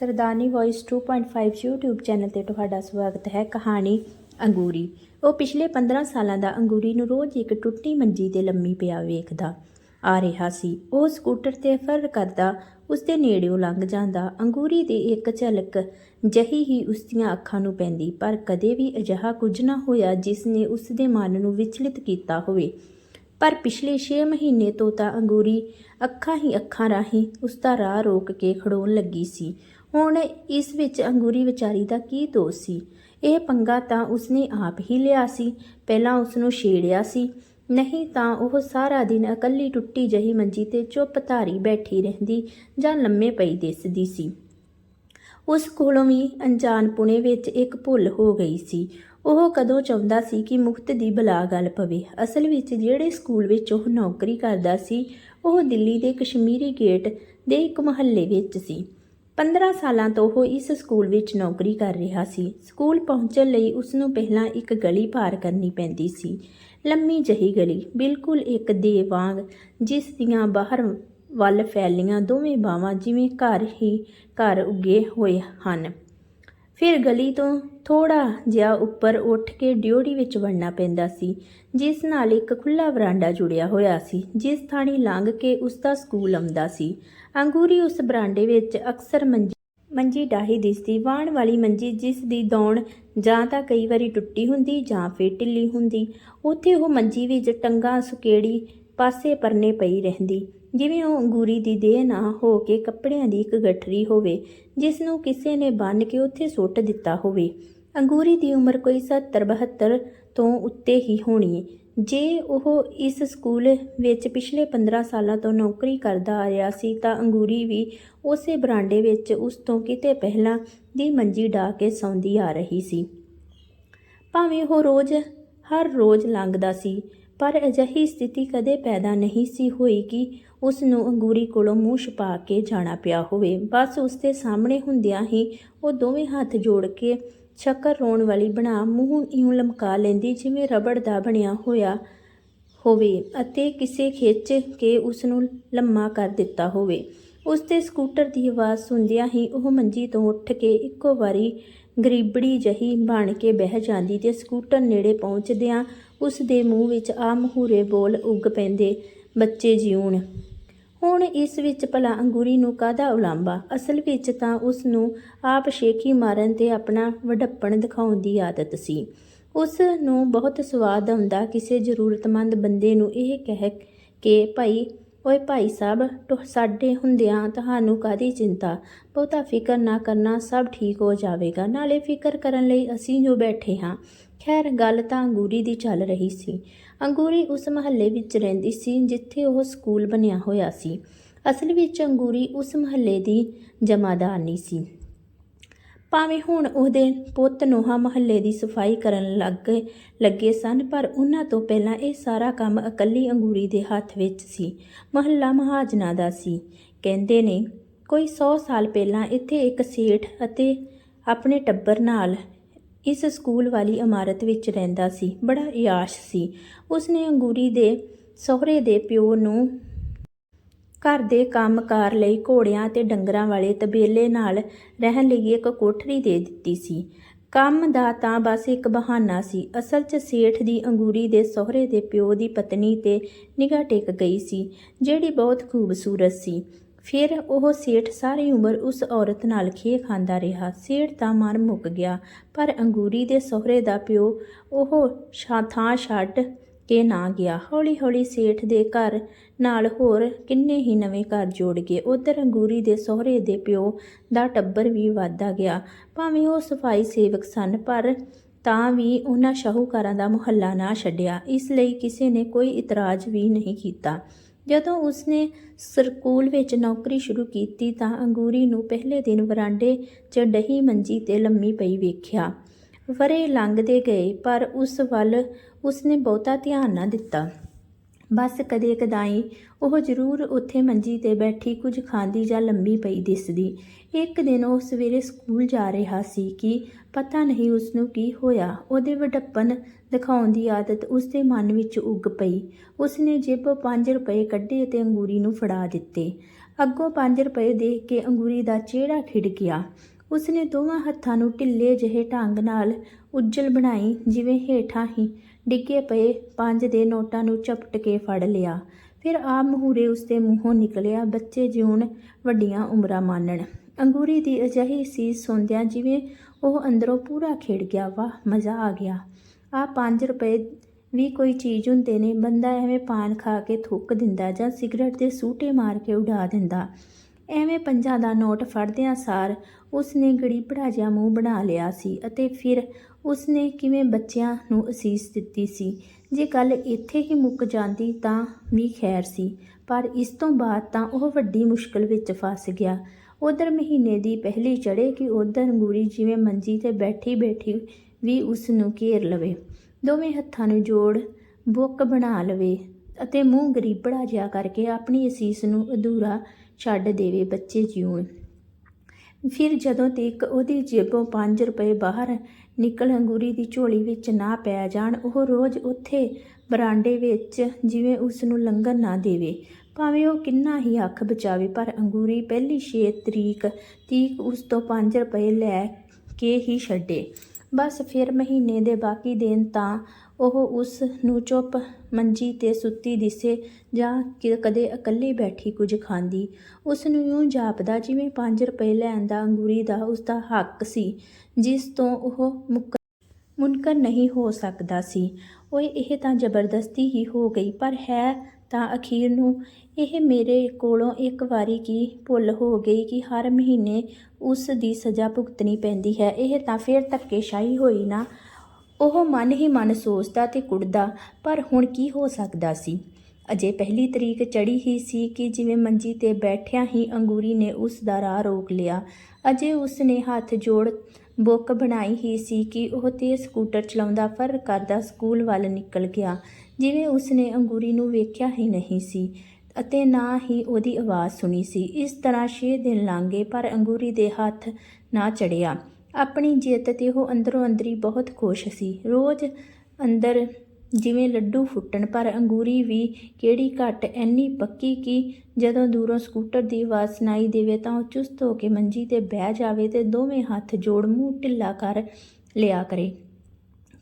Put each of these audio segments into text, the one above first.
ਸਰਦਾਨੀ voice 2.5 YouTube channel ਤੇ ਤੁਹਾਡਾ ਸਵਾਗਤ ਹੈ ਕਹਾਣੀ ਅੰਗੂਰੀ। ਉਹ ਪਿਛਲੇ 15 ਸਾਲਾਂ ਦਾ ਅੰਗੂਰੀ ਨੂੰ ਰੋਜ਼ ਇੱਕ ਟੁੱਟੀ ਮੰਜੀ ਤੇ ਲੰਮੀ ਪਿਆ ਵੇਖਦਾ। ਆ ਰਿਹਾ ਸੀ। ਉਹ ਸਕੂਟਰ ਤੇ ਫਰ ਕਰਦਾ ਉਸ ਦੇ ਨੇੜਿਓਂ ਲੰਘ ਜਾਂਦਾ। ਅੰਗੂਰੀ ਦੀ ਇੱਕ ਝਲਕ ਜਹੀ ਹੀ ਉਸ ਦੀਆਂ ਅੱਖਾਂ ਨੂੰ ਪੈਂਦੀ, ਪਰ ਕਦੇ ਵੀ ਅਜਿਹਾ ਕੁਝ ਨਾ ਹੋਇਆ ਜਿਸ ਨੇ ਉਸ ਦੇ ਮਨ ਨੂੰ ਵਿਚਲਿਤ ਕੀਤਾ ਹੋਵੇ। ਪਰ ਪਿਛਲੇ 6 ਮਹੀਨੇ ਤੋਂ ਤਾਂ ਅੰਗੂਰੀ ਅੱਖਾਂ ਹੀ ਅੱਖਾਂ ਰਾਹੀਂ ਉਸ ਦਾ ਰਾਹ ਰੋਕ ਕੇ ਖੜੋਣ ਲੱਗੀ ਸੀ। ਹੁਣ ਇਸ ਵਿੱਚ ਅੰਗੂਰੀ ਵਿਚਾਰੀ ਦਾ ਕੀ ਦੋਸ਼ ਸੀ? ਇਹ ਪੰਗਾ ਤਾਂ ਉਸਨੇ ਆਪ ਹੀ ਲਿਆ ਸੀ। ਪਹਿਲਾਂ ਉਸ ਨੂੰ ਛੇੜਿਆ ਸੀ। ਨਹੀਂ ਤਾਂ ਉਹ ਸਾਰਾ ਦਿਨ ਇਕੱਲੀ ਟੁੱਟੀ ਜਹੀ ਮੰਜੀ ਤੇ ਚੁੱਪ ਧਾਰੀ ਬੈਠੀ ਰਹਿੰਦੀ ਜਾਂ ਲੰਮੇ ਪਈ ਦਿਸਦੀ ਸੀ। ਉਸ ਕੋਲੋਂ ਵੀ ਅਣਜਾਣਪੁਣੇ ਵਿੱਚ ਇੱਕ ਭੁੱਲ ਹੋ ਗਈ ਸੀ। ਉਹ ਕਦੋਂ ਚਾਹੁੰਦਾ ਸੀ ਕਿ ਮੁਕਤ ਦੀ ਬਲਾ ਗੱਲ ਪਵੇ। ਅਸਲ ਵਿੱਚ ਜਿਹੜੇ ਸਕੂਲ ਵਿੱਚ ਉਹ ਨੌਕਰੀ ਕਰਦਾ ਸੀ, ਉਹ ਦਿੱਲੀ ਦੇ ਕਸ਼ਮੀਰੀ ਗੇਟ ਦੇ ਇੱਕ ਮੁਹੱਲੇ ਵਿੱਚ ਸੀ। 15 ਸਾਲਾਂ ਤੋਂ ਉਹ ਇਸ ਸਕੂਲ ਵਿੱਚ ਨੌਕਰੀ ਕਰ ਰਿਹਾ ਸੀ। ਸਕੂਲ ਪਹੁੰਚਣ ਲਈ ਉਸ ਨੂੰ ਪਹਿਲਾਂ ਇੱਕ ਗਲੀ ਪਾਰ ਕਰਨੀ ਪੈਂਦੀ ਸੀ। ਲੰਮੀ ਜਹੀ ਗਲੀ, ਬਿਲਕੁਲ ਇੱਕ ਦੇ ਵਾਂਗ, ਜਿਸ ਦੀਆਂ ਬਾਹਰ ਵੱਲ ਫੈਲੀਆਂ ਦੋਵੇਂ ਬਾਵਾਂ ਜਿਵੇਂ ਘਰ ਹੀ ਘਰ ਉੱਗੇ ਹੋਏ ਹਨ। ਫਿਰ ਗਲੀ ਤੋਂ ਥੋੜਾ ਜਿਹਾ ਉੱਪਰ ਉੱਠ ਕੇ ਡਿਓੜੀ ਵਿੱਚ ਵੜਨਾ ਪੈਂਦਾ ਸੀ, ਜਿਸ ਨਾਲ ਇੱਕ ਖੁੱਲਾ ਵਰਾਂਡਾ ਜੁੜਿਆ ਹੋਇਆ ਸੀ, ਜਿਸ ਥਾਣੀ ਲੰਘ ਕੇ ਉਸ ਦਾ ਸਕੂਲ ਆਉਂਦਾ ਸੀ। ਅੰਗੂਰੀ ਉਸ ਬਰਾਂਡੇ ਵਿੱਚ ਅਕਸਰ ਮੰਜੀ ਮੰਜੀ ਡਾਹੀ ਦਿਸਦੀ ਵਾਣ ਵਾਲੀ ਮੰਜੀ ਜਿਸ ਦੀ ਦੌਣ ਜਾਂ ਤਾਂ ਕਈ ਵਾਰੀ ਟੁੱਟੀ ਹੁੰਦੀ ਜਾਂ ਫਿਰ ਢਿੱਲੀ ਹੁੰਦੀ, ਉੱਥੇ ਉਹ ਮੰਜੀ ਵਿੱਚ ਟੰਗਾ ਸੁਕੇੜੀ ਪਾਸੇ ਪਰਨੇ ਪਈ ਰਹਿੰਦੀ। ਜਿਵੇਂ ਉਹ ਅੰਗੂਰੀ ਦੀ ਦੇਹ ਨਾ ਹੋ ਕੇ ਕੱਪੜਿਆਂ ਦੀ ਇੱਕ ਗਠਰੀ ਹੋਵੇ, ਜਿਸ ਨੂੰ ਕਿਸੇ ਨੇ ਬੰਨ ਕੇ ਉੱਥੇ ਸੁੱਟ ਦਿੱਤਾ ਹੋਵੇ। ਅੰਗੂਰੀ ਦੀ ਉਮਰ ਕੋਈ 70 72 ਤੋਂ ਉੱਤੇ ਹੀ ਹੋਣੀ ਜੇ ਉਹ ਇਸ ਸਕੂਲ ਵਿੱਚ ਪਿਛਲੇ 15 ਸਾਲਾਂ ਤੋਂ ਨੌਕਰੀ ਕਰਦਾ ਆ ਰਿਹਾ ਸੀ, ਤਾਂ ਅੰਗੂਰੀ ਵੀ ਉਸੇ ਬਰਾਂਡੇ ਵਿੱਚ ਉਸ ਤੋਂ ਕਿਤੇ ਪਹਿਲਾਂ ਦੀ ਮੰਜੀ ਢਾ ਕੇ ਸੌਂਦੀ ਆ ਰਹੀ ਸੀ। ਭਾਵੇਂ ਉਹ ਰੋਜ਼, ਹਰ ਰੋਜ਼ ਲੰਘਦਾ ਸੀ, ਪਰ ਅਜਿਹੀ ਸਥਿਤੀ ਕਦੇ ਪੈਦਾ ਨਹੀਂ ਸੀ ਹੋਈ ਕਿ ਉਸ ਨੂੰ ਅੰਗੂਰੀ ਕੋਲੋਂ ਮੂੰਹ ਛੁਪਾ ਕੇ ਜਾਣਾ ਪਿਆ ਹੋਵੇ। ਬਸ ਉਸ ਦੇ ਸਾਹਮਣੇ ਹੁੰਦਿਆਂ ਹੀ ਉਹ ਦੋਵੇਂ ਹੱਥ ਜੋੜ ਕੇ ਸ਼ੱਕਰ ਰੋਣ ਵਾਲੀ ਬਣਾ ਮੂੰਹ ਇਉਂ ਲਮਕਾ ਲੈਂਦੀ ਜਿਵੇਂ ਰਬੜ ਦਾ ਬਣਿਆ ਹੋਇਆ ਹੋਵੇ ਅਤੇ ਕਿਸੇ ਖਿੱਚ ਕੇ ਉਸ ਨੂੰ ਲੰਮਾ ਕਰ ਦਿੱਤਾ ਹੋਵੇ। ਉਸ ਦੇ ਸਕੂਟਰ ਦੀ ਆਵਾਜ਼ ਸੁਣਦਿਆਂ ਹੀ ਉਹ ਮੰਜੀ ਤੋਂ ਉੱਠ ਕੇ ਇੱਕੋ ਵਾਰੀ ਗਰੀਬੜੀ ਜਹੀ ਬਣ ਕੇ ਬਹਿ ਜਾਂਦੀ ਤੇ ਸਕੂਟਰ ਨੇੜੇ ਪਹੁੰਚਦਿਆਂ ਉਸ ਦੇ ਮੂੰਹ ਵਿੱਚ ਆ ਮਹੂਰੇ ਬੋਲ ਉੱਗ ਪੈਂਦੇ, ਬੱਚੇ ਜਿਉਣ ਹੁਣ ਇਸ ਵਿੱਚ ਭਲਾ ਅੰਗੂਰੀ ਨੂੰ ਕਾਹਦਾ ਉਲਾਂਬਾ ਅਸਲ ਵਿੱਚ ਤਾਂ ਉਸ ਨੂੰ ਆਪ ਸ਼ੇਖੀ ਮਾਰਨ ਤੇ ਆਪਣਾ ਵਡੱਪਣ ਦਿਖਾਉਣ ਦੀ ਆਦਤ ਸੀ। ਉਸ ਨੂੰ ਬਹੁਤ ਸਵਾਦ ਆਉਂਦਾ, ਕਿਸੇ ਜ਼ਰੂਰਤਮੰਦ ਬੰਦੇ ਨੂੰ ਇਹ ਕਹਿ ਕੇ ਭਾਈ ਓਏ ਭਾਈ ਸਾਹਿਬ, ਟੋ- ਸਾਡੇ ਹੁੰਦਿਆਂ ਤੁਹਾਨੂੰ ਕਾਦੀ ਚਿੰਤਾ? ਬਹੁਤਾ ਫਿਕਰ ਨਾ ਕਰਨਾ, ਸਭ ਠੀਕ ਹੋ ਜਾਵੇਗਾ। ਨਾਲੇ ਫਿਕਰ ਕਰਨ ਲਈ ਅਸੀਂ ਜੋ ਬੈਠੇ ਹਾਂ। ਖੈਰ, ਗੱਲ ਤਾਂ ਅੰਗੂਰੀ ਦੀ ਚੱਲ ਰਹੀ ਸੀ। ਅੰਗੂਰੀ ਉਸ ਮਹੱਲੇ ਵਿੱਚ ਰਹਿੰਦੀ ਸੀ ਜਿੱਥੇ ਉਹ ਸਕੂਲ ਬਣਿਆ ਹੋਇਆ ਸੀ। ਅਸਲ ਵਿੱਚ ਅੰਗੂਰੀ ਉਸ ਮਹੱਲੇ ਦੀ ਜਮਾਦਾਰਨੀ ਸੀ। ਭਾਵੇਂ ਹੁਣ ਉਹਦੇ ਪੁੱਤ ਨੋਹਾ ਮਹੱਲੇ ਦੀ ਸਫ਼ਾਈ ਕਰਨ ਲੱਗ ਲੱਗੇ ਸਨ, ਪਰ ਉਹਨਾਂ ਤੋਂ ਪਹਿਲਾਂ ਇਹ ਸਾਰਾ ਕੰਮ ਇਕੱਲੀ ਅੰਗੂਰੀ ਦੇ ਹੱਥ ਵਿੱਚ ਸੀ, ਮਹੱਲਾ ਮਹਾਜਨਾ ਦਾ ਸੀ। ਕਹਿੰਦੇ ਨੇ, ਕੋਈ 100 ਸਾਲ ਪਹਿਲਾਂ ਇੱਥੇ ਇੱਕ ਸੇਠ ਅਤੇ ਆਪਣੇ ਟੱਬਰ ਨਾਲ ਇਸ ਸਕੂਲ ਵਾਲੀ ਇਮਾਰਤ ਵਿੱਚ ਰਹਿੰਦਾ ਸੀ, ਬੜਾ ਇਆਸ਼ ਸੀ। ਉਸਨੇ ਅੰਗੂਰੀ ਦੇ ਸਹੁਰੇ ਦੇ ਪਿਓ ਨੂੰ ਘਰ ਦੇ ਕੰਮਕਾਰ ਲਈ ਘੋੜਿਆਂ ਤੇ ਡੰਗਰਾਂ ਵਾਲੇ ਤਬੇਲੇ ਨਾਲ ਰਹਿਣ ਲਈ ਇੱਕ ਕੋਠਰੀ ਦੇ ਦਿੱਤੀ ਸੀ। ਕੰਮ ਦਾ ਤਾਂ ਬਸ ਇੱਕ ਬਹਾਨਾ ਸੀ। ਅਸਲ 'ਚ ਸੇਠ ਦੀ ਅੰਗੂਰੀ ਦੇ ਸਹੁਰੇ ਦੇ ਪਿਓ ਦੀ ਪਤਨੀ ਤੇ ਨਿਗਾਹ ਟਿਕ ਗਈ ਸੀ, ਜਿਹੜੀ ਬਹੁਤ ਖੂਬਸੂਰਤ ਸੀ। ਫਿਰ ਉਹ ਸੇਠ ਸਾਰੀ ਉਮਰ ਉਸ ਔਰਤ ਨਾਲ ਖੇ ਖਾਂਦਾ ਰਿਹਾ। ਸੇਠ ਦਾ ਮਨ ਮੁੱਕ ਗਿਆ, ਪਰ ਅੰਗੂਰੀ ਦੇ ਸਹੁਰੇ ਦਾ ਪਿਓ ਉਹ ਛਾ- ਥਾਂ ਛੱਡ ਕੇ ਨਾ ਗਿਆ। ਹੌਲੀ ਹੌਲੀ ਸੇਠ ਦੇ ਘਰ ਨਾਲ ਹੋਰ ਕਿੰਨੇ ਹੀ ਨਵੇਂ ਘਰ ਜੋੜ ਗਏ। ਉਧਰ ਅੰਗੂਰੀ ਦੇ ਸਹੁਰੇ ਦੇ ਪਿਓ ਦਾ ਟੱਬਰ ਵੀ ਵਧਦਾ ਗਿਆ। ਭਾਵੇਂ ਉਹ ਸਫ਼ਾਈ ਸੇਵਕ ਸਨ, ਪਰ ਤਾਂ ਵੀ ਉਹਨਾਂ ਸ਼ਾਹੂਕਾਰਾਂ ਦਾ ਮੁਹੱਲਾ ਨਾ ਛੱਡਿਆ। ਇਸ ਲਈ ਕਿਸੇ ਨੇ ਕੋਈ ਇਤਰਾਜ਼ ਵੀ ਨਹੀਂ ਕੀਤਾ। ਜਦੋਂ ਉਸਨੇ ਸਕੂਲ ਵਿੱਚ ਨੌਕਰੀ ਸ਼ੁਰੂ ਕੀਤੀ ਤਾਂ ਅੰਗੂਰੀ ਨੂੰ ਪਹਿਲੇ ਦਿਨ ਵਰਾਂਡੇ 'ਚ ਡਹੀ ਮੰਜੀ ਤੇ ਲੰਮੀ ਪਈ ਵੇਖਿਆ। ਵਰੇ ਲੰਘਦੇ ਗਏ, ਪਰ ਉਸ ਵੱਲ ਉਸਨੇ ਬਹੁਤਾ ਧਿਆਨ ਨਾ ਦਿੱਤਾ। ਬਸ ਕਦੇ ਕਦਾਈ ਉਹ ਜ਼ਰੂਰ ਉੱਥੇ ਮੰਜੀ ਤੇ ਬੈਠੀ ਕੁਝ ਖਾਂਦੀ ਜਾਂ ਲੰਮੀ ਪਈ ਦਿਸਦੀ। ਇੱਕ ਦਿਨ ਉਹ ਸਵੇਰੇ ਸਕੂਲ ਜਾ ਰਿਹਾ ਸੀ ਕਿ ਪਤਾ ਨਹੀਂ ਉਸ ਨੂੰ ਕੀ ਹੋਇਆ। ਉਹਦੇ ਵਡੱਪਨ ਦਿਖਾਉਣ ਦੀ ਆਦਤ ਉਸ ਦੇ ਮਨ ਵਿੱਚ ਉੱਗ ਪਈ। ਉਸਨੇ ਜੇਬੋਂ 5 ਰੁਪਏ ਕੱਢੇ ਤੇ ਅੰਗੂਰੀ ਨੂੰ ਫੜਾ ਦਿੱਤੇ। ਅੱਗੋਂ 5 ਰੁਪਏ ਦੇਖ ਕੇ ਅੰਗੂਰੀ ਦਾ ਚਿਹਰਾ ਖਿੜ ਗਿਆ। ਉਸਨੇ ਦੋਵਾਂ ਹੱਥਾਂ ਨੂੰ ਢਿੱਲੇ ਜਿਹੇ ਢੰਗ ਨਾਲ ਉੱਜਲ ਬਣਾਈ, ਜਿਵੇਂ ਹੇਠਾਂ ਹੀ ਡਿੱਗੇ ਪਏ ਪੰਜ ਦੇ ਨੋਟਾਂ ਨੂੰ ਚਪਟ ਕੇ ਫੜ ਲਿਆ। ਫਿਰ ਆ ਮਹੂਰੇ ਉਸਦੇ ਮੂੰਹੋਂ ਨਿਕਲਿਆ, ਬੱਚੇ ਜਿਉਣ ਵੱਡੀਆਂ ਉਮਰਾਂ ਮਾਨਣ। ਅੰਗੂਰੀ ਦੀ ਅਜਿਹੀ ਸੀ ਸੁਣਦਿਆਂ ਜਿਵੇਂ ਉਹ ਅੰਦਰੋਂ ਪੂਰਾ ਖਿੜ ਗਿਆ, ਵਾਹ, ਮਜ਼ਾ ਆ ਗਿਆ। ਆ 5 ਰੁਪਏ ਵੀ ਕੋਈ ਚੀਜ਼ ਹੁੰਦੇ ਨੇ, ਬੰਦਾ ਐਵੇਂ ਪਾਨ ਖਾ ਕੇ ਥੁੱਕ ਦਿੰਦਾ ਜਾਂ ਸਿਗਰਟ ਦੇ ਸੂਟੇ ਮਾਰ ਕੇ ਉਡਾ ਦਿੰਦਾ। ਐਵੇਂ ਪੰਜਾਂ ਦਾ ਨੋਟ ਫੜਦਿਆਂ ਸਾਰ ਉਸਨੇ ਗੜੀਪੜਾ ਜਿਹਾ ਮੂੰਹ ਬਣਾ ਲਿਆ ਸੀ ਅਤੇ ਫਿਰ ਉਸਨੇ ਕਿਵੇਂ ਬੱਚਿਆਂ ਨੂੰ ਅਸੀਸ ਦਿੱਤੀ ਸੀ? ਜੇ ਗੱਲ ਇੱਥੇ ਹੀ ਮੁੱਕ ਜਾਂਦੀ ਤਾਂ ਵੀ ਖੈਰ ਸੀ, ਪਰ ਇਸ ਤੋਂ ਬਾਅਦ ਤਾਂ ਉਹ ਵੱਡੀ ਮੁਸ਼ਕਲ ਵਿੱਚ ਫਸ ਗਿਆ। ਉਧਰ ਮਹੀਨੇ ਦੀ ਪਹਿਲੀ ਚੜੇ ਕਿ ਉਧਰ ਅੰਗੂਰੀ ਜਿਵੇਂ ਮੰਜੀ ਤੇ ਬੈਠੀ ਬੈਠੀ ਵੀ ਉਸ ਨੂੰ ਘੇਰ ਲਵੇ। ਦੋਵੇਂ ਹੱਥਾਂ ਨੂੰ ਜੋੜ ਬੁੱਕ ਬਣਾ ਲਵੇ ਅਤੇ ਮੂੰਹ ਗਰੀਬੜਾ ਜਿਹਾ ਕਰਕੇ ਆਪਣੀ ਅਸੀਸ ਨੂੰ ਅਧੂਰਾ ਛੱਡ ਦੇਵੇ ਬੱਚੇ ਜਿਉਣ ਫਿਰ ਜਦੋਂ ਤੱਕ ਉਹਦੀ ਜੇਬੋਂ 5 ਰੁਪਏ ਬਾਹਰ ਨਿਕਲ ਅੰਗੂਰੀ ਦੀ ਝੋਲੀ ਵਿੱਚ ਨਾ ਪੈ ਜਾਣ, ਉਹ ਰੋਜ਼ ਉੱਥੇ ਬਰਾਂਡੇ ਵਿੱਚ ਜਿਵੇਂ ਉਸ ਨੂੰ ਲੰਘਣ ਨਾ ਦੇਵੇ। ਭਾਵੇਂ ਉਹ ਕਿੰਨਾ ਹੀ ਅੱਖ ਬਚਾਵੇ, ਪਰ ਅੰਗੂਰੀ ਪਹਿਲੀ 6 ਤਰੀਕ ਤੀਕ ਉਸ ਤੋਂ 5 ਰੁਪਏ ਲੈ ਕੇ ਹੀ ਛੱਡੇ। ਬਸ ਫਿਰ ਮਹੀਨੇ ਦੇ ਬਾਕੀ ਦਿਨ ਤਾਂ ਉਹ ਉਸ ਨੂੰ ਚੁੱਪ ਮੰਜੀ ਤੇ ਸੁੱਤੀ ਦਿਸੇ ਜਾਂ ਕਦੇ ਇਕੱਲੀ ਬੈਠੀ ਕੁਝ ਖਾਂਦੀ। ਉਸ ਨੂੰ ਇਉਂ ਜਾਪਦਾ ਜਿਵੇਂ 5 ਰੁਪਏ ਲੈਣ ਦਾ ਅੰਗੂਰੀ ਦਾ ਉਸ ਦਾ ਹੱਕ ਸੀ, ਜਿਸ ਤੋਂ ਉਹ ਮੁਨਕਰ ਨਹੀਂ ਹੋ ਸਕਦਾ ਸੀ। ਓਏ, ਇਹ ਤਾਂ ਜ਼ਬਰਦਸਤੀ ਹੀ ਹੋ ਗਈ, ਪਰ ਹੈ ਤਾਂ ਅਖੀਰ ਨੂੰ। ਇਹ ਮੇਰੇ ਕੋਲੋਂ ਇੱਕ ਵਾਰੀ ਕੀ ਭੁੱਲ ਹੋ ਗਈ ਕਿ ਹਰ ਮਹੀਨੇ ਉਸ ਦੀ ਸਜ਼ਾ ਭੁਗਤਣੀ ਪੈਂਦੀ ਹੈ। ਇਹ ਤਾਂ ਫਿਰ ਧੱਕੇਸ਼ਾਹੀ ਹੋਈ ਨਾ। ਉਹ ਮਨ ਹੀ ਮਨ ਸੋਚਦਾ ਤੇ ਕੁੜਦਾ, ਪਰ ਹੁਣ ਕੀ ਹੋ ਸਕਦਾ ਸੀ? ਅਜੇ ਪਹਿਲੀ ਤਰੀਕ ਚੜੀ ਹੀ ਸੀ ਕਿ ਜਿਵੇਂ ਮੰਜੀ ਤੇ ਬੈਠਿਆਂ ਹੀ ਅੰਗੂਰੀ ਨੇ ਉਸ ਦਾ ਰਾਹ ਰੋਕ ਲਿਆ। ਅਜੇ ਉਸ ਨੇ ਹੱਥ ਜੋੜ ਬੁੱਕ ਬਣਾਈ ਹੀ ਸੀ ਕਿ ਉਹ ਤੇ ਸਕੂਟਰ ਚਲਾਉਂਦਾ ਫਰ ਕਰਦਾ ਸਕੂਲ ਵੱਲ ਨਿਕਲ ਗਿਆ। ਜਿਵੇਂ ਉਸ ਨੇ ਅੰਗੂਰੀ ਨੂੰ ਵੇਖਿਆ ਹੀ ਨਹੀਂ ਸੀ ਅਤੇ ਨਾ ਹੀ ਉਹਦੀ ਆਵਾਜ਼ ਸੁਣੀ ਸੀ। ਇਸ ਤਰ੍ਹਾਂ 6 ਦਿਨ ਲੰਘੇ ਪਰ ਅੰਗੂਰੀ ਦੇ ਹੱਥ ਨਾ ਚੜਿਆ ਆਪਣੀ ਜਿੱਤ ਤੇ ਉਹ ਅੰਦਰੋਂ ਅੰਦਰੀ ਬਹੁਤ ਖੁਸ਼ ਸੀ। ਰੋਜ਼ ਅੰਦਰ ਜਿਵੇਂ ਲੱਡੂ ਫੁੱਟਣ, ਪਰ ਅੰਗੂਰੀ ਵੀ ਕਿਹੜੀ ਘਟ ਐਨੀ ਪੱਕੀ ਕਿ ਜਦੋਂ ਦੂਰੋਂ ਸਕੂਟਰ ਦੀ ਆਵਾਜ਼ ਸੁਣਾਈ ਦੇਵੇ ਤਾਂ ਉਹ ਚੁਸਤ ਹੋ ਕੇ ਮੰਜੀ ਤੇ ਬਹਿ ਜਾਵੇ ਤੇ ਦੋਵੇਂ ਹੱਥ ਜੋੜ ਮੂੰਹ ਢਿੱਲਾ ਕਰ ਲਿਆ ਕਰੇ।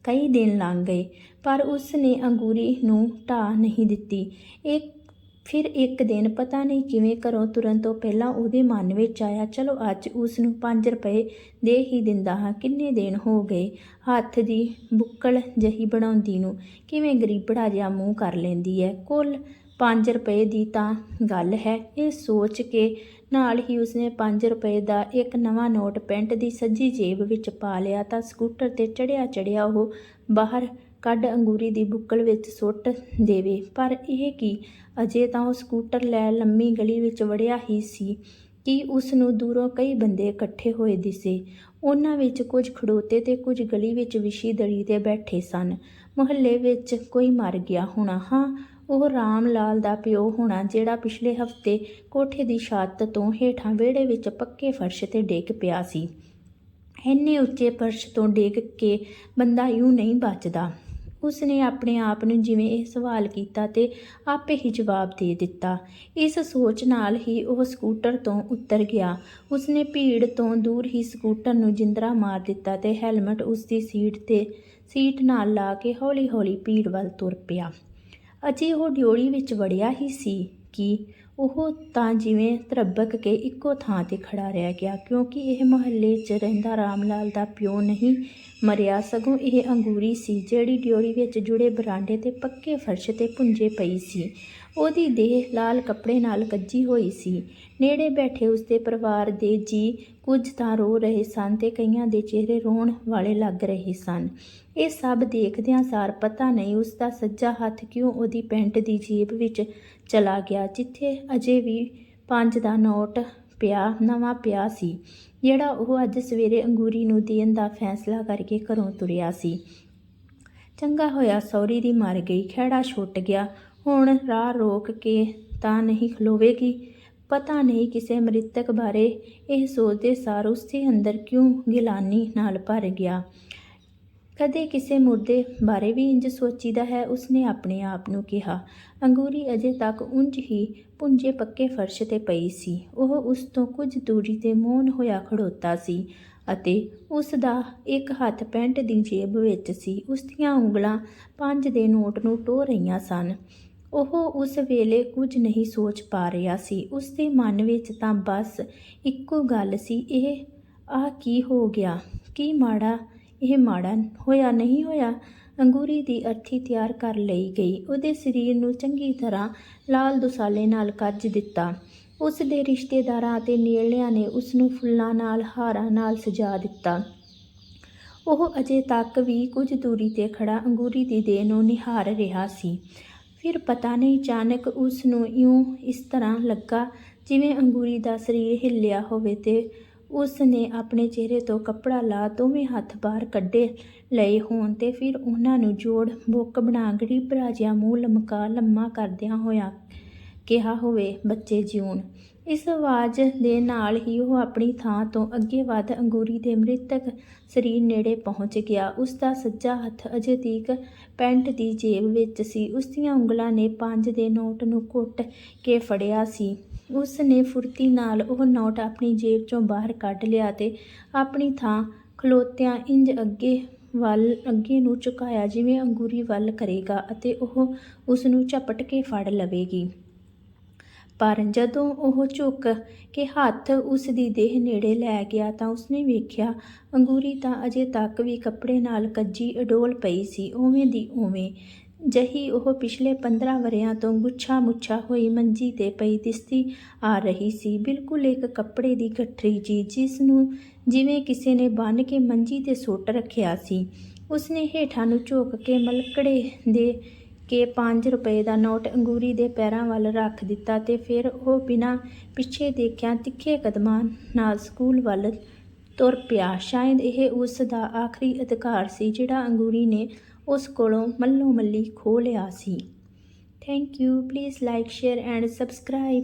ਕਈ ਦਿਨ ਲੰਘ ਗਏ, ਪਰ ਉਸ ਨੇ ਅੰਗੂਰੀ ਨੂੰ ਢਾਹ ਨਹੀਂ ਦਿੱਤੀ। ਇੱਕ ਫਿਰ ਇੱਕ ਦਿਨ ਪਤਾ ਨਹੀਂ ਕਿਵੇਂ ਘਰੋਂ ਤੁਰਨ ਤੋਂ ਪਹਿਲਾਂ ਉਹਦੇ ਮਨ ਵਿੱਚ ਆਇਆ, ਚਲੋ ਅੱਜ ਉਸ ਨੂੰ 5 ਰੁਪਏ ਦੇ ਹੀ ਦਿੰਦਾ ਹਾਂ, ਕਿੰਨੇ ਦਿਨ ਹੋ ਗਏ? ਹੱਥ ਦੀ ਬੁੱਕਲ ਜਹੀ ਬਣਾਉਂਦੀ ਨੂੰ, ਕਿਵੇਂ ਗਰੀਬੜਾ ਜਿਹਾ ਮੂੰਹ ਕਰ ਲੈਂਦੀ ਹੈ ਕੁੱਲ 5 ਰੁਪਏ ਦੀ ਤਾਂ ਗੱਲ ਹੈ। ਇਹ ਸੋਚ ਕੇ ਨਾਲ ਹੀ ਉਸਨੇ 5 ਰੁਪਏ ਦਾ ਇੱਕ ਨਵਾਂ ਨੋਟ ਪੈਂਟ ਦੀ ਸੱਜੀ ਜੇਬ ਵਿੱਚ ਪਾ ਲਿਆ ਤਾਂ ਸਕੂਟਰ ਤੇ ਚੜਿਆ ਚੜਿਆ ਉਹ ਬਾਹਰ ਕੱਢ ਅੰਗੂਰੀ ਦੀ ਬੁੱਕਲ ਵਿੱਚ ਸੁੱਟ ਦੇਵੇ। ਪਰ ਇਹ ਕੀ? ਅਜੇ ਤਾਂ ਉਹ ਸਕੂਟਰ ਲੈ ਲੰਮੀ ਗਲੀ ਵਿੱਚ ਵੜਿਆ ਹੀ ਸੀ। ਕਿ ਉਸ ਨੂੰ ਦੂਰੋਂ ਕਈ ਬੰਦੇ ਇਕੱਠੇ ਹੋਏ ਦਿਸੇ? ਉਹਨਾਂ ਵਿੱਚ ਕੁਝ ਖੜੋਤੇ ਤੇ ਕੁਝ ਗਲੀ ਵਿੱਚ ਵਿਸ਼ੀ ਦੜੀ ਤੇ ਬੈਠੇ ਸਨ। ਮੁਹੱਲੇ ਵਿੱਚ ਕੋਈ ਮਰ ਗਿਆ ਹੋਣਾ। ਹਾਂ, ਉਹ ਰਾਮ ਲਾਲ ਦਾ ਪਿਓ ਹੋਣਾ ਜਿਹੜਾ ਪਿਛਲੇ ਹਫ਼ਤੇ ਕੋਠੇ ਦੀ ਛੱਤ ਤੋਂ ਹੇਠਾਂ ਵਿਹੜੇ ਵਿੱਚ ਪੱਕੇ ਫਰਸ਼ ਤੇ ਡਿੱਗ ਪਿਆ ਸੀ। ਇੰਨੇ ਉੱਚੇ ਫਰਸ਼ ਤੋਂ ਡਿੱਗ ਕੇ ਬੰਦਾ ਇਉਂ ਨਹੀਂ ਬਚਦਾ। ਉਸ ਨੇ ਆਪਣੇ ਆਪ ਨੂੰ ਜਿਵੇਂ ਇਹ ਸਵਾਲ ਕੀਤਾ ਤੇ ਆਪੇ ਹੀ ਜਵਾਬ ਦੇ ਦਿੱਤਾ। ਇਸ ਸੋਚ ਨਾਲ ਹੀ ਉਹ ਸਕੂਟਰ ਤੋਂ ਉਤਰ ਗਿਆ। ਉਸਨੇ ਭੀੜ ਤੋਂ ਦੂਰ ਹੀ ਸਕੂਟਰ ਨੂੰ ਜਿੰਦਰਾ ਮਾਰ ਦਿੱਤਾ ਤੇ ਹੈਲਮਟ ਉਸ ਦੀ ਸੀਟ ਤੇ, ਸੀਟ ਨਾਲ ਲਾ ਕੇ ਹੌਲੀ-ਹੌਲੀ ਭੀੜ ਵੱਲ ਤੁਰ ਪਿਆ। ਅਜੇ ਉਹ ਡਿਓੜੀ ਵਿੱਚ ਵੜਿਆ ਹੀ ਸੀ ਕਿ ਉਹ ਤਾਂ ਜਿਵੇਂ ਤਰਬਕ ਕੇ ਇੱਕੋ ਥਾਂ ਤੇ ਖੜਾ ਰਹਿ ਗਿਆ, ਕਿਉਂਕਿ ਇਹ ਮੁਹੱਲੇ 'ਚ ਰਹਿੰਦਾ ਰਾਮ ਲਾਲ ਦਾ ਪਿਓ ਨਹੀਂ ਮਰਿਆ। ਸਗੋਂ ਇਹ ਅੰਗੂਰੀ ਸੀ ਜਿਹੜੀ ਡਿਓੜੀ ਵਿੱਚ ਜੁੜੇ ਬਰਾਂਡੇ ਤੇ ਪੱਕੇ ਫਰਸ਼ ਤੇ ਪੁੰਜੇ ਪਈ ਸੀ। ਉਹਦੀ ਦੇਹ ਲਾਲ ਕੱਪੜੇ ਨਾਲ ਗੱਜੀ ਹੋਈ ਸੀ। ਨੇੜੇ ਬੈਠੇ ਉਸਦੇ ਪਰਿਵਾਰ ਦੇ ਜੀ ਕੁਝ ਤਾਂ ਰੋ ਰਹੇ ਸਨ ਤੇ ਕਈਆਂ ਦੇ ਚਿਹਰੇ ਰੋਣ ਵਾਲੇ ਲੱਗ ਰਹੇ ਸਨ। ਇਹ ਸਭ ਦੇਖਦਿਆਂ ਸਾਰ ਪਤਾ ਨਹੀਂ ਉਸ ਦਾ ਸੱਜਾ ਹੱਥ ਕਿਉਂ ਉਹਦੀ ਪੈਂਟ ਦੀ ਜੀਬ ਵਿੱਚ ਚਲਾ ਗਿਆ, ਜਿੱਥੇ ਅਜੇ ਵੀ ਪੰਜ ਦਾ ਨੋਟ ਪਿਆ, ਨਵਾਂ ਪਿਆ ਸੀ, ਜਿਹੜਾ ਉਹ ਅੱਜ ਸਵੇਰੇ ਅੰਗੂਰੀ ਨੂੰ ਦੇਣ ਦਾ ਫੈਸਲਾ ਕਰਕੇ ਘਰੋਂ ਤੁਰਿਆ ਸੀ। ਚੰਗਾ ਹੋਇਆ, ਸੌਰੀ ਦੀ ਮਰ ਗਈ, ਖਹਿੜਾ ਛੁੱਟ ਗਿਆ ਹੁਣ ਰਾਹ ਰੋਕ ਕੇ ਤਾਂ ਨਹੀਂ ਖਲੋਵੇਗੀ। ਪਤਾ ਨਹੀਂ ਕਿਸੇ ਮ੍ਰਿਤਕ ਬਾਰੇ ਇਹ ਸੋਚਦੇ ਸਾਰ ਉਸਦੇ ਅੰਦਰ ਕਿਉਂ ਗਿਲਾਨੀ ਨਾਲ ਭਰ ਗਿਆ। ਕਦੇ ਕਿਸੇ ਮੁਰਦੇ ਬਾਰੇ ਵੀ ਇੰਜ ਸੋਚੀਦਾ ਹੈ, ਉਸਨੇ ਆਪਣੇ ਆਪ ਨੂੰ ਕਿਹਾ। ਅੰਗੂਰੀ ਅਜੇ ਤੱਕ ਉਂਝ ਹੀ ਪੁੰਜੇ ਪੱਕੇ ਫਰਸ਼ ਤੇ ਪਈ ਸੀ। ਉਹ ਉਸ ਤੋਂ ਕੁਝ ਦੂਰੀ ਤੇ ਮੌਨ ਹੋਇਆ ਖੜੋਤਾ ਸੀ ਅਤੇ ਉਸ ਦਾ ਇੱਕ ਹੱਥ ਪੈਂਟ ਦੀ ਜੇਬ ਵਿੱਚ ਸੀ। ਉਸ ਦੀਆਂ ਉਂਗਲਾਂ ਪੰਜ ਦੇ ਨੋਟ ਨੂੰ ਟੋ ਰਹੀਆਂ ਸਨ। ਉਹ ਉਸ ਵੇਲੇ ਕੁਝ ਨਹੀਂ ਸੋਚ ਪਾ ਰਿਹਾ ਸੀ। ਉਸ ਦੇ ਮਨ ਵਿੱਚ ਤਾਂ ਬਸ ਇੱਕੋ ਗੱਲ ਸੀ, ਇਹ ਆ ਕੀ ਹੋ ਗਿਆ? ਕੀ ਮਾੜਾ, ਇਹ ਮਾੜਾ ਹੋਇਆ, ਨਹੀਂ ਹੋਇਆ? ਅੰਗੂਰੀ ਦੀ ਅਰਥੀ ਤਿਆਰ ਕਰ ਲਈ ਗਈ। ਉਹਦੇ ਸਰੀਰ ਨੂੰ ਚੰਗੀ ਤਰ੍ਹਾਂ ਲਾਲ ਦੁਸਾਲੇ ਨਾਲ ਕੱਜ ਦਿੱਤਾ। ਉਸ ਦੇ ਰਿਸ਼ਤੇਦਾਰਾਂ ਅਤੇ ਨੇੜਿਆਂ ਨੇ ਉਸ ਨੂੰ ਫੁੱਲਾਂ ਨਾਲ, ਹਾਰਾਂ ਨਾਲ ਸਜਾ ਦਿੱਤਾ। ਉਹ ਅਜੇ ਤੱਕ ਵੀ ਕੁਝ ਦੂਰੀ ਤੇ ਖੜਾ ਅੰਗੂਰੀ ਦੀ ਦੇਹ ਨੂੰ ਨਿਹਾਰ ਰਿਹਾ ਸੀ। ਫਿਰ ਪਤਾ ਨਹੀਂ ਅਚਾਨਕ ਉਸ ਨੂੰ ਇਉਂ ਇਸ ਤਰ੍ਹਾਂ ਲੱਗਾ ਜਿਵੇਂ ਅੰਗੂਰੀ ਦਾ ਸਰੀਰ ਹਿੱਲਿਆ ਹੋਵੇ ਤੇ ਉਸ ਨੇ ਆਪਣੇ ਚਿਹਰੇ ਤੋਂ ਕੱਪੜਾ ਲਾ ਦੋਵੇਂ ਹੱਥ ਬਾਹਰ ਕੱਢੇ ਲਏ ਹੋਣ ਤੇ ਫਿਰ ਉਹਨਾਂ ਨੂੰ ਜੋੜ ਬੁੱਕ ਬਣਾ ਗਰੀਬ ਰਾਜਿਆ ਮੂੰਹ ਲਮਕਾ ਲੰਮਾ ਕਰਦਿਆਂ ਹੋਇਆ ਕਿਹਾ ਹੋਵੇ, ਬੱਚੇ ਜਿਉਣ ਇਸ ਆਵਾਜ਼ ਦੇ ਨਾਲ ਹੀ ਉਹ ਆਪਣੀ ਥਾਂ ਤੋਂ ਅੱਗੇ ਵੱਧ ਅੰਗੂਰੀ ਦੇ ਮ੍ਰਿਤਕ ਸਰੀਰ ਨੇੜੇ ਪਹੁੰਚ ਗਿਆ। ਉਸ ਦਾ ਸੱਜਾ ਹੱਥ ਅਜੇ ਤੀਕ ਪੈਂਟ ਦੀ ਜੇਬ ਵਿੱਚ ਸੀ। ਉਸ ਦੀਆਂ ਉਂਗਲਾਂ ਨੇ ਪੰਜ ਦੇ ਨੋਟ ਨੂੰ ਘੁੱਟ ਕੇ ਫੜਿਆ ਸੀ। ਉਸ ਨੇ ਫੁਰਤੀ ਨਾਲ ਉਹ ਨੋਟ ਆਪਣੀ ਜੇਬ ਚੋਂ ਬਾਹਰ ਕੱਢ ਲਿਆ ਤੇ ਆਪਣੀ ਥਾਂ ਖਲੋਤਿਆਂ ਇੰਜ ਅੱਗੇ ਵੱਲ, ਅੱਗੇ ਨੂੰ ਝੁਕਾਇਆ ਜਿਵੇਂ ਅੰਗੂਰੀ ਵੱਲ ਕਰੇਗਾ ਅਤੇ ਉਹ ਉਸ ਨੂੰ ਝਪਟ ਕੇ ਫੜ ਲਵੇਗੀ। ਪਰ ਜਦੋਂ ਉਹ ਝੁੱਕ ਕੇ ਹੱਥ ਉਸ ਦੀ ਦੇਹ ਨੇੜੇ ਲੈ ਗਿਆ ਤਾਂ ਉਸਨੇ ਵੇਖਿਆ, ਅੰਗੂਰੀ ਤਾਂ ਅਜੇ ਤੱਕ ਵੀ ਕੱਪੜੇ ਨਾਲ ਕੱਜੀ ਅਡੋਲ ਪਈ ਸੀ, ਉਵੇਂ ਦੀ ਉਵੇਂ। ਜਹੀ ਉਹ ਪਿਛਲੇ 15 ਵਰਿਆਂ ਤੋਂ ਗੁੱਛਾ ਮੁੱਛਾ ਹੋਈ ਮੰਜੀ ਤੇ ਪਈ ਦਿਸਦੀ ਆ ਰਹੀ ਸੀ। ਬਿਲਕੁਲ ਇੱਕ ਕੱਪੜੇ ਦੀ ਗੱਠਰੀ ਜੀ, ਜਿਸ ਨੂੰ ਜਿਵੇਂ ਕਿਸੇ ਨੇ ਬੰਨ੍ਹ ਕੇ ਮੰਜੀ ਤੇ ਸੁੱਟ ਰੱਖਿਆ ਸੀ। ਉਸਨੇ ਹੇਠਾਂ ਨੂੰ ਝੁੱਕ ਕੇ ਮਲਕੜੇ ਦੇ ਕੇ 5 ਰੁਪਏ ਦਾ ਨੋਟ ਅੰਗੂਰੀ ਦੇ ਪੈਰਾਂ ਵੱਲ ਰੱਖ ਦਿੱਤਾ ਤੇ ਫਿਰ ਉਹ ਬਿਨਾਂ ਪਿੱਛੇ ਦੇਖਿਆ ਤਿੱਖੇ ਕਦਮਾਂ ਨਾਲ ਸਕੂਲ ਵੱਲ ਤੁਰ ਪਿਆ। ਸ਼ਾਇਦ ਇਹ ਉਸ ਦਾ ਆਖਰੀ ਅਧਿਕਾਰ ਸੀ ਜਿਹੜਾ ਅੰਗੂਰੀ ਨੇ ਉਸ ਕੋਲੋਂ ਮੱਲੋ ਮੱਲੀ ਖੋਹ ਲਿਆ ਸੀ। Thank you please like share and subscribe